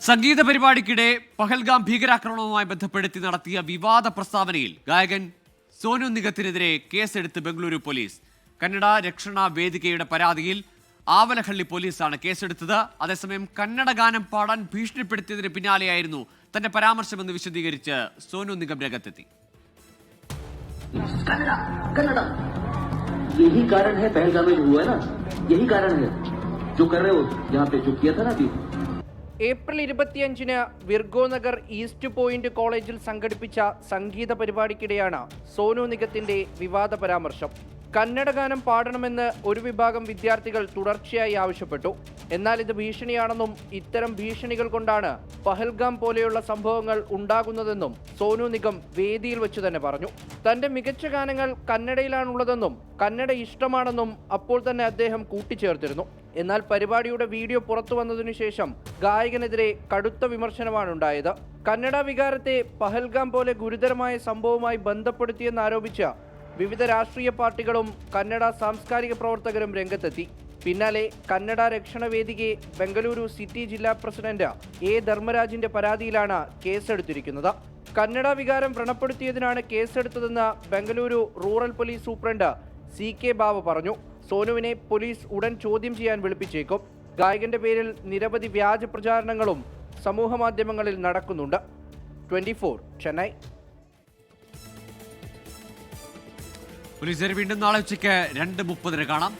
സംഗീത പരിപാടിക്കിടെ പഹൽഗാം ഭീകരാക്രമണവുമായി ബന്ധപ്പെടുത്തി നടത്തിയ വിവാദ പ്രസ്താവനയിൽ ഗായകൻ സോനു നിഗത്തിനെതിരെ കേസെടുത്ത് ബംഗളൂരു പോലീസ് കന്നഡ രക്ഷണ വേദികയുടെ പരാതിയിൽ ആവലഹള്ളി പോലീസാണ് കേസെടുത്തത് അതേസമയം കന്നഡ ഗാനം പാടാൻ ഭീഷണിപ്പെടുത്തിയതിന് പിന്നാലെയായിരുന്നു തന്റെ പരാമർശമെന്ന് വിശദീകരിച്ച് സോനു നിഗം രംഗത്തെത്തി कन्नड़ा कन्नड़ा यही कारण है पहलगाम में जो हुआ है ना यही कारण है जो कर रहे हो यहाँ पे जो किया था ना अभी ഏപ്രിൽ ഇരുപത്തിയഞ്ചിന് വിർഗോ നഗർ ഈസ്റ്റ് പോയിന്റ് കോളേജിൽ സംഘടിപ്പിച്ച സംഗീത പരിപാടിക്കിടെയാണ് സോനു നിഗത്തിന്റെ വിവാദ പരാമർശം. കന്നഡ ഗാനം പാടണമെന്ന് ഒരു വിഭാഗം വിദ്യാർത്ഥികൾ തുടർച്ചയായി ആവശ്യപ്പെട്ടു. എന്നാൽ ഇത് ഭീഷണിയാണെന്നും ഇത്തരം ഭീഷണികൾ കൊണ്ടാണ് പഹൽഗാം പോലെയുള്ള സംഭവങ്ങൾ ഉണ്ടാകുന്നതെന്നും സോനു നിഗം വേദിയിൽ വെച്ച് തന്നെ പറഞ്ഞു. തന്റെ മികച്ച ഗാനങ്ങൾ കന്നഡയിലാണുള്ളതെന്നും കന്നഡ ഇഷ്ടമാണെന്നും അപ്പോൾ തന്നെ അദ്ദേഹം കൂട്ടിച്ചേർത്തിരുന്നു. എന്നാൽ പരിപാടിയുടെ വീഡിയോ പുറത്തു വന്നതിനു ശേഷം ഗായകനെതിരെ കടുത്ത വിമർശനമാണ് ഉണ്ടായത് കന്നഡ വികാരത്തെ പഹൽഗാം പോലെ ഗുരുതരമായ സംഭവവുമായി ബന്ധപ്പെടുത്തിയെന്നാരോപിച്ച് വിവിധ രാഷ്ട്രീയ പാർട്ടികളും കന്നഡ സാംസ്കാരിക പ്രവർത്തകരും രംഗത്തെത്തി. പിന്നാലെ കന്നഡ രക്ഷണ വേദികയെ ബംഗളൂരു സിറ്റി ജില്ലാ പ്രസിഡന്റ് എ ധർമ്മരാജിന്റെ പരാതിയിലാണ് കേസെടുത്തിരിക്കുന്നത്. കന്നഡ വികാരം വ്രണപ്പെടുത്തിയതിനാണ് കേസെടുത്തതെന്ന് Bengaluru rural police superintendent C K Baba പറഞ്ഞു. സോനുവിനെ പോലീസ് ഉടൻ ചോദ്യം ചെയ്യാൻ വിളിപ്പിച്ചേക്കും. ഗായകന്റെ പേരിൽ നിരവധി വ്യാജ പ്രചാരണങ്ങളും സമൂഹമാധ്യമങ്ങളിൽ നടക്കുന്നുണ്ട്. ട്വന്റി ചെന്നൈ. പോലീസുകാർ വീണ്ടും നാളെ ഉച്ചയ്ക്ക് രണ്ട് മുപ്പതിന് കാണാം.